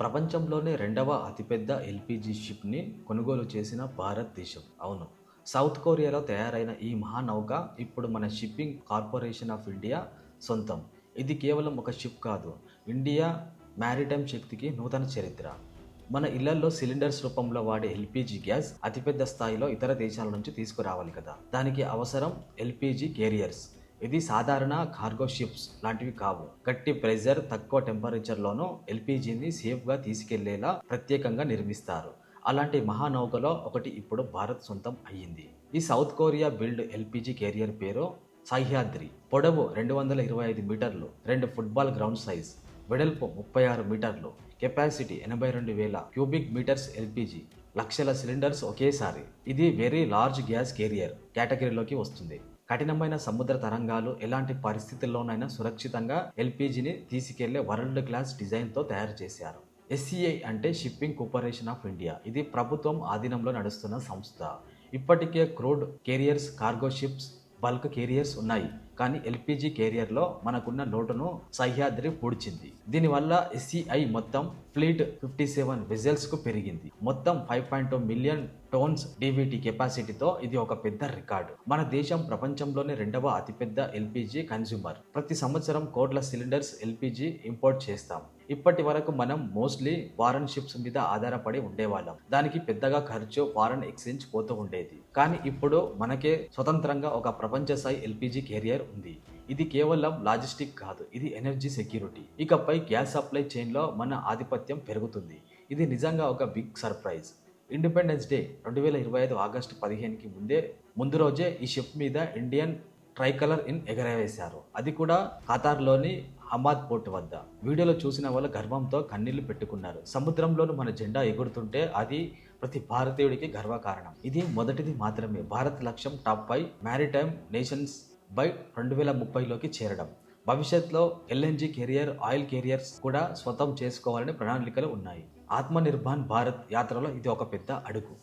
ప్రపంచంలోనే రెండవ అతిపెద్ద ఎల్పిజి షిప్ని కొనుగోలు చేసిన భారతదేశం అవును. సౌత్ కొరియాలో తయారైన ఈ మహానౌక ఇప్పుడు మన షిప్పింగ్ కార్పొరేషన్ ఆఫ్ ఇండియా సొంతం. ఇది కేవలం ఒక షిప్ కాదు. ఇండియా మ్యారిటైమ్ శక్తికి నూతన చరిత్ర. మన ఇళ్ళలో సిలిండర్స్ రూపంలో వాడే ఎల్పిజి గ్యాస్ అతిపెద్ద స్థాయిలో ఇతర దేశాల నుంచి తీసుకురావాలి కదా. దానికి అవసరం ఎల్పిజి కేరియర్స్ ఇది సాధారణ కార్గో షిప్స్ లాంటివి కావు. గట్టి ప్రెజర్ తక్కువ టెంపరేచర్లోనూ ఎల్పిజిని సేఫ్గా తీసుకెళ్ళేలా ప్రత్యేకంగా నిర్మిస్తారు. అలాంటి మహానౌకలో ఒకటి ఇప్పుడు భారత్ సొంతం అయ్యింది. ఈ South Korea build LPG carrier పేరు సహ్యాద్రి పొడవు రెండు వందల ఇరవై ఐదు మీటర్లు రెండు ఫుట్బాల్ గ్రౌండ్ సైజ్ వెడల్పు ముప్పై ఆరు మీటర్లు కెపాసిటీ ఎనభై రెండు వేల క్యూబిక్ మీటర్స్ ఎల్పిజి లక్షల సిలిండర్స్ ఒకేసారి. ఇది వెరీ లార్జ్ గ్యాస్ కెరియర్ కేటగిరీలోకి వస్తుంది. కఠినమైన సముద్ర తరంగాలు ఎలాంటి పరిస్థితుల్లోనైనా సురక్షితంగా ఎల్పిజిని తీసుకెళ్ళే వరల్డ్ క్లాస్ డిజైన్తో తయారు చేశారు. ఎస్సీఐ అంటే షిప్పింగ్ కార్పొరేషన్ ఆఫ్ ఇండియా. ఇది ప్రభుత్వం ఆధీనంలో నడుస్తున్న సంస్థ. ఇప్పటికే crude carriers cargo ships bulk carriers ఉన్నాయి. కానీ ఎల్పిజి కేరియర్లో మనకున్న లోటును సహ్యాద్రి పూడ్చింది. దీనివల్ల ఎస్సీఐ మొత్తం ఫ్లీట్ ఫిఫ్టీ సెవెన్ వెజల్స్కు పెరిగింది. మొత్తం five point two million tonnes DVT కెపాసిటీతో ఇది ఒక పెద్ద రికార్డు. మన దేశం ప్రపంచంలోనే రెండవ అతిపెద్ద ఎల్పిజి కన్స్యూమర్. ప్రతి సంవత్సరం కోట్ల సిలిండర్స్ ఎల్పిజి ఇంపోర్ట్ చేస్తాం. ఇప్పటి వరకు మనం మోస్ట్లీ ఫారెన్ షిప్స్ మీద ఆధారపడి ఉండేవాళ్ళం. దానికి పెద్దగా ఖర్చు ఫారెన్ ఎక్స్చేంజ్ పోతూ ఉండేది. కానీ ఇప్పుడు మనకే స్వతంత్రంగా ఒక ప్రపంచ స్థాయి ఎల్పిజి కెరియర్ ఉంది. ఇది కేవలం లాజిస్టిక్ కాదు ఇది ఎనర్జీ సెక్యూరిటీ. ఇకపై గ్యాస్ సప్లై చైన్లో మన ఆధిపత్యం పెరుగుతుంది. ఇది నిజంగా ఒక బిగ్ సర్ప్రైజ్. ఇండిపెండెన్స్ డే రెండు వేల ఇరవై ఐదు ఆగస్టు పదిహేనుకి ముందే ముందు రోజే ఈ షిప్ మీద ఇండియన్ ట్రైకలర్ ఇన్ ఎగరవేశారు. అది కూడా ఖతార్లోని హమాద్ పోర్ట్ వద్ద. వీడియోలో చూసిన వాళ్ళు గర్వంతో కన్నీళ్ళు పెట్టుకున్నారు. సముద్రంలోనూ మన జెండా ఎగురుతుంటే అది ప్రతి భారతీయుడికి గర్వకారణం. ఇది మొదటిది మాత్రమే. భారత్ లక్ష్యం top five maritime nations by రెండు వేల ముప్పైలోకి చేరడం భవిష్యత్తులో ఎల్ఎన్జి కెరియర్ ఆయిల్ కెరియర్స్ కూడా స్వతం చేసుకోవాలని ప్రణాళికలు ఉన్నాయి. ఆత్మనిర్భర్ భారత్ యాత్రలో ఇది ఒక పెద్ద అడుగు.